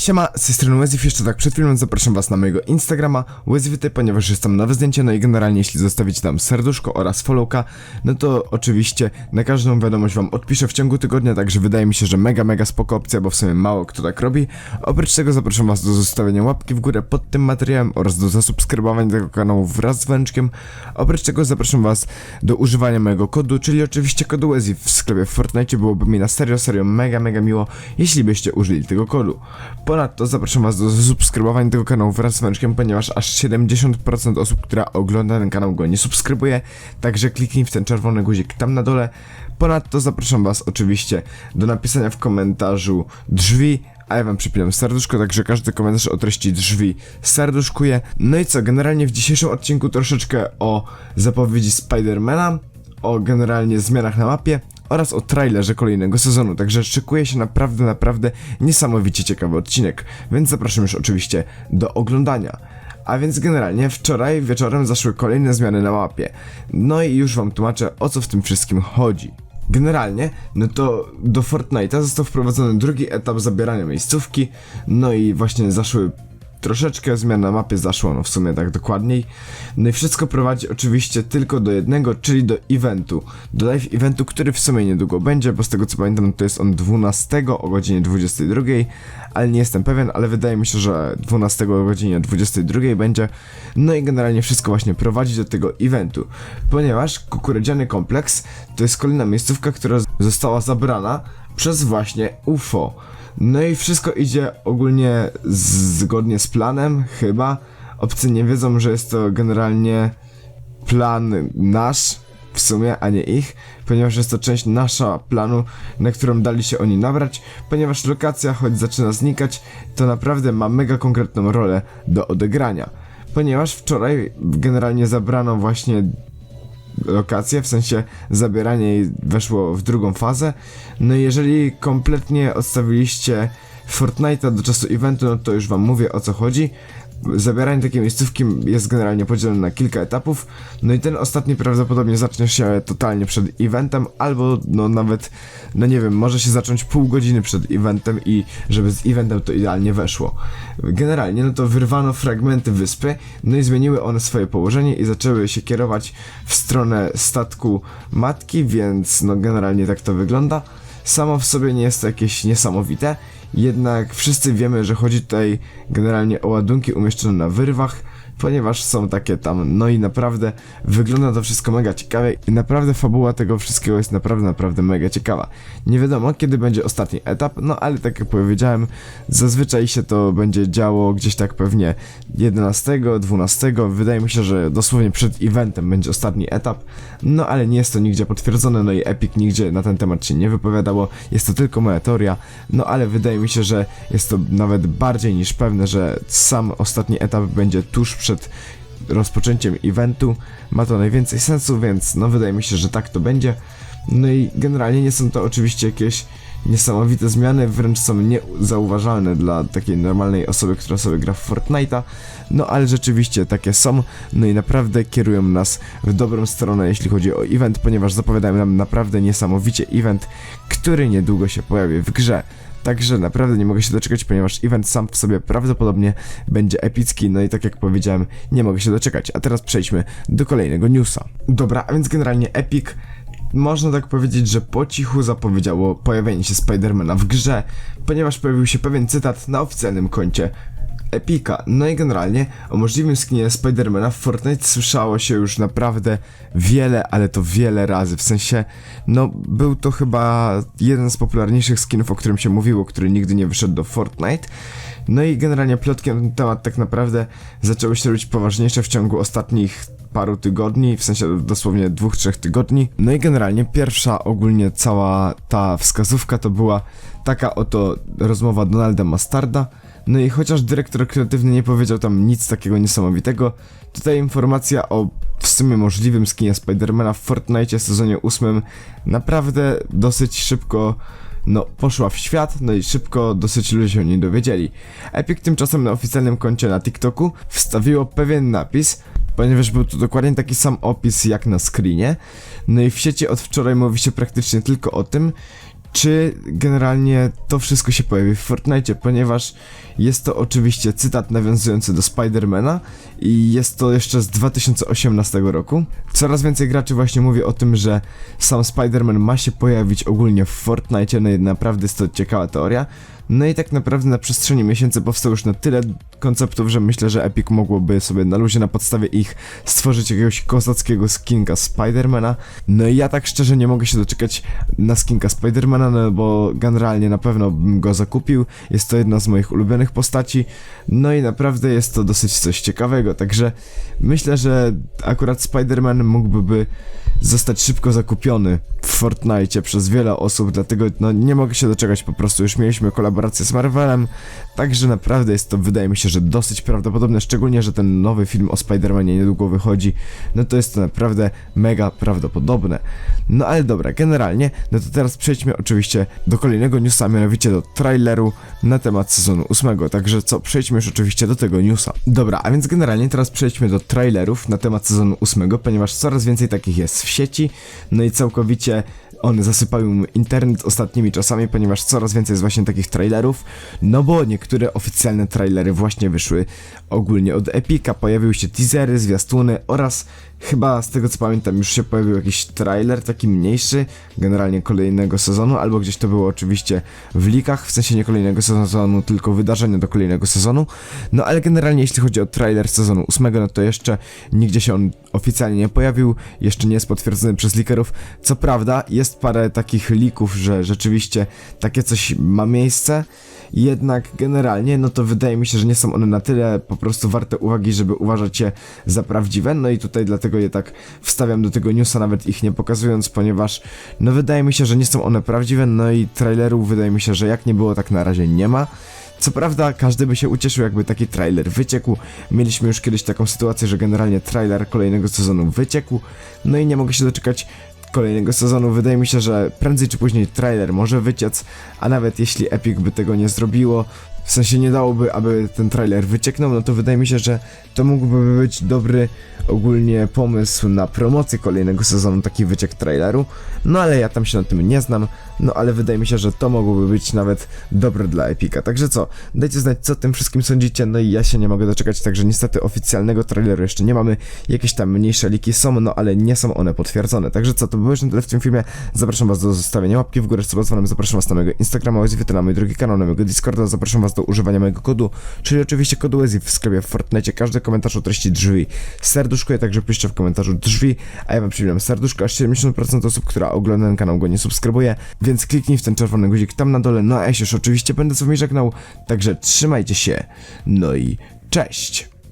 Siema, z tej strony Wezyw, jeszcze tak przed filmem zapraszam was na mojego Instagrama Wezywyty, ponieważ jest tam nowe zdjęcie, no i generalnie jeśli zostawicie tam serduszko oraz followka, no to oczywiście na każdą wiadomość wam odpiszę w ciągu tygodnia, także wydaje mi się, że mega, mega spoko opcja, bo w sumie mało kto tak robi. Oprócz tego zapraszam was do zostawienia łapki w górę pod tym materiałem oraz do zasubskrybowania tego kanału wraz z węczkiem. Oprócz tego zapraszam was do używania mojego kodu, czyli oczywiście kodu Wezyw w sklepie w Fortnite, byłoby mi na serio, serio mega, mega miło, jeśli byście użyli tego kodu. Ponadto zapraszam Was do zasubskrybowania tego kanału wraz z węczkiem, ponieważ aż 70% osób, która ogląda ten kanał go nie subskrybuje, także kliknij w ten czerwony guzik tam na dole. Ponadto zapraszam Was oczywiście do napisania w komentarzu drzwi, a ja wam przypinam serduszko, także każdy komentarz o treści drzwi serduszkuję. No i co, generalnie w dzisiejszym odcinku troszeczkę o zapowiedzi Spidermana, o generalnie zmianach na mapie oraz o trailerze kolejnego sezonu, także szykuje się naprawdę, naprawdę niesamowicie ciekawy odcinek, więc zapraszam już oczywiście do oglądania. A więc generalnie wczoraj wieczorem zaszły kolejne zmiany na mapie. No i już wam tłumaczę o co w tym wszystkim chodzi. Generalnie, no to do Fortnite'a został wprowadzony drugi etap zabierania miejscówki, no i właśnie zaszły troszeczkę zmian na mapie zaszło, no w sumie tak dokładniej. No i wszystko prowadzi oczywiście tylko do jednego, czyli do eventu. Do live eventu, który w sumie niedługo będzie, bo z tego co pamiętam to jest on 12 o godzinie 22, ale nie jestem pewien, ale wydaje mi się, że 12 o godzinie 22 będzie. No i generalnie wszystko właśnie prowadzi do tego eventu, ponieważ kukurydziany kompleks to jest kolejna miejscówka, która została zabrana przez właśnie UFO. No i wszystko idzie ogólnie zgodnie z planem, chyba. Obcy nie wiedzą, że jest to generalnie plan nasz, w sumie, a nie ich, ponieważ jest to część nasza planu, na którą dali się oni nabrać, ponieważ lokacja, choć zaczyna znikać, to naprawdę ma mega konkretną rolę do odegrania. Ponieważ wczoraj generalnie zabrano właśnie lokację, w sensie zabieranie jej weszło w drugą fazę. No i jeżeli kompletnie odstawiliście Fortnite'a do czasu eventu, no to już wam mówię o co chodzi. Zabieranie takiej miejscówki jest generalnie podzielone na kilka etapów, no i ten ostatni prawdopodobnie zacznie się totalnie przed eventem, albo no nawet, no nie wiem, może się zacząć pół godziny przed eventem i żeby z eventem to idealnie weszło. Generalnie no to wyrwano fragmenty wyspy, no i zmieniły one swoje położenie i zaczęły się kierować w stronę statku matki, więc no generalnie tak to wygląda. Samo w sobie nie jest to jakieś niesamowite, jednak wszyscy wiemy, że chodzi tutaj generalnie o ładunki umieszczone na wyrwach, ponieważ są takie tam, no i naprawdę wygląda to wszystko mega ciekawie i naprawdę fabuła tego wszystkiego jest naprawdę, naprawdę mega ciekawa. Nie wiadomo kiedy będzie ostatni etap, no ale tak jak powiedziałem, zazwyczaj się to będzie działo gdzieś tak pewnie 11, 12, wydaje mi się, że dosłownie przed eventem będzie ostatni etap, no ale nie jest to nigdzie potwierdzone, no i Epic nigdzie na ten temat się nie wypowiadało, jest to tylko moja teoria, no ale wydaje mi się, że jest to nawet bardziej niż pewne, że sam ostatni etap będzie tuż przed rozpoczęciem eventu, ma to najwięcej sensu, więc no wydaje mi się, że tak to będzie. No i generalnie nie są to oczywiście jakieś niesamowite zmiany, wręcz są niezauważalne dla takiej normalnej osoby, która sobie gra w Fortnite'a, no ale rzeczywiście takie są, no i naprawdę kierują nas w dobrą stronę, jeśli chodzi o event, ponieważ zapowiadają nam naprawdę niesamowicie event, który niedługo się pojawi w grze. Także naprawdę nie mogę się doczekać, ponieważ event sam w sobie prawdopodobnie będzie epicki, no i tak jak powiedziałem, nie mogę się doczekać. A teraz przejdźmy do kolejnego newsa. Dobra, a więc generalnie Epic można tak powiedzieć, że po cichu zapowiedziało pojawienie się Spidermana w grze, ponieważ pojawił się pewien cytat na oficjalnym koncie Epika. No i generalnie o możliwym skinie Spidermana w Fortnite słyszało się już naprawdę wiele, ale to wiele razy. W sensie, no był to chyba jeden z popularniejszych skinów, o którym się mówiło, który nigdy nie wyszedł do Fortnite. No i generalnie plotki na ten temat tak naprawdę zaczęły się robić poważniejsze w ciągu ostatnich paru tygodni, w sensie dosłownie dwóch, trzech tygodni. No i generalnie pierwsza ogólnie cała ta wskazówka to była taka oto rozmowa Donalda Mastarda. No i chociaż dyrektor kreatywny nie powiedział tam nic takiego niesamowitego, tutaj informacja o w sumie możliwym skinie Spidermana w Fortnite sezonie 8 naprawdę dosyć szybko no, poszła w świat, no i szybko dosyć ludzie się o niej dowiedzieli. Epic tymczasem na oficjalnym koncie na TikToku wstawiło pewien napis, ponieważ był to dokładnie taki sam opis jak na screenie. No i w sieci od wczoraj mówi się praktycznie tylko o tym, czy generalnie to wszystko się pojawi w Fortnite, ponieważ jest to oczywiście cytat nawiązujący do Spidermana i jest to jeszcze z 2018 roku. Coraz więcej graczy właśnie mówi o tym, że sam Spider-Man ma się pojawić ogólnie w Fortnite, no i naprawdę jest to ciekawa teoria. No i tak naprawdę na przestrzeni miesięcy powstało już na tyle konceptów, że myślę, że Epic mogłoby sobie na luzie na podstawie ich stworzyć jakiegoś kozackiego skinka Spidermana. No i ja tak szczerze nie mogę się doczekać na skinka Spidermana, no bo generalnie na pewno bym go zakupił. Jest to jedna z moich ulubionych postaci. No i naprawdę jest to dosyć coś ciekawego, także myślę, że akurat Spiderman mógłby zostać szybko zakupiony w Fortnite przez wiele osób, dlatego no nie mogę się doczekać po prostu. Już mieliśmy kolaborację z Marvelem, także naprawdę jest to, wydaje mi się, że dosyć prawdopodobne, szczególnie, że ten nowy film o Spider-Manie niedługo wychodzi, no to jest to naprawdę mega prawdopodobne. No ale dobra, generalnie, no to teraz przejdźmy oczywiście do kolejnego newsa, mianowicie do traileru na temat sezonu ósmego, także co, przejdźmy już oczywiście do tego newsa. Dobra, a więc generalnie teraz przejdźmy do trailerów na temat sezonu ósmego, ponieważ coraz więcej takich jest w sieci, no i całkowicie one zasypają internet ostatnimi czasami, ponieważ coraz więcej jest właśnie takich trailerów, no bo niektóre oficjalne trailery właśnie wyszły ogólnie od Epica, pojawiły się teasery, zwiastuny oraz chyba z tego co pamiętam już się pojawił jakiś trailer taki mniejszy, generalnie kolejnego sezonu, albo gdzieś to było oczywiście w likach, w sensie nie kolejnego sezonu, tylko wydarzenia do kolejnego sezonu, no ale generalnie jeśli chodzi o trailer sezonu ósmego, no to jeszcze nigdzie się on oficjalnie nie pojawił, jeszcze nie jest potwierdzony przez likerów, co prawda jest parę takich lików, że rzeczywiście takie coś ma miejsce, jednak generalnie, no to wydaje mi się, że nie są one na tyle po prostu warte uwagi, żeby uważać je za prawdziwe, no i tutaj dlatego je tak wstawiam do tego newsa, nawet ich nie pokazując, ponieważ no wydaje mi się, że nie są one prawdziwe, no i trailerów wydaje mi się, że jak nie było, tak na razie nie ma. Co prawda, każdy by się ucieszył, jakby taki trailer wyciekł. Mieliśmy już kiedyś taką sytuację, że generalnie trailer kolejnego sezonu wyciekł. No i nie mogę się doczekać kolejnego sezonu. Wydaje mi się, że prędzej czy później trailer może wyciec, a nawet jeśli Epic by tego nie zrobiło, w sensie nie dałoby, aby ten trailer wycieknął, no to wydaje mi się, że to mógłby być dobry ogólnie pomysł na promocję kolejnego sezonu, taki wyciek traileru. No ale ja tam się na tym nie znam, no ale wydaje mi się, że to mogłoby być nawet dobre dla Epica. Także co, dajcie znać co tym wszystkim sądzicie, no i ja się nie mogę doczekać, także niestety oficjalnego traileru jeszcze nie mamy. Jakieś tam mniejsze liki są, no ale nie są one potwierdzone. Także co, to było już na tyle w tym filmie. Zapraszam was do zostawienia łapki w górę z zapraszam was na mojego Instagrama, Wezify, na mój drugi kanał, na mojego Discorda, zapraszam was do używania mojego kodu, czyli oczywiście kodu Wezif w sklepie w Fortnite. Każdy komentarz o treści drzwi serduszkuję, także piszcie w komentarzu drzwi, a ja wam przypominam serduszko, aż 70% osób, która ogląda ten kanał go nie subskrybuje, więc kliknij w ten czerwony guzik tam na dole, no a ja się już oczywiście będę z wami żegnał, także trzymajcie się, no i cześć!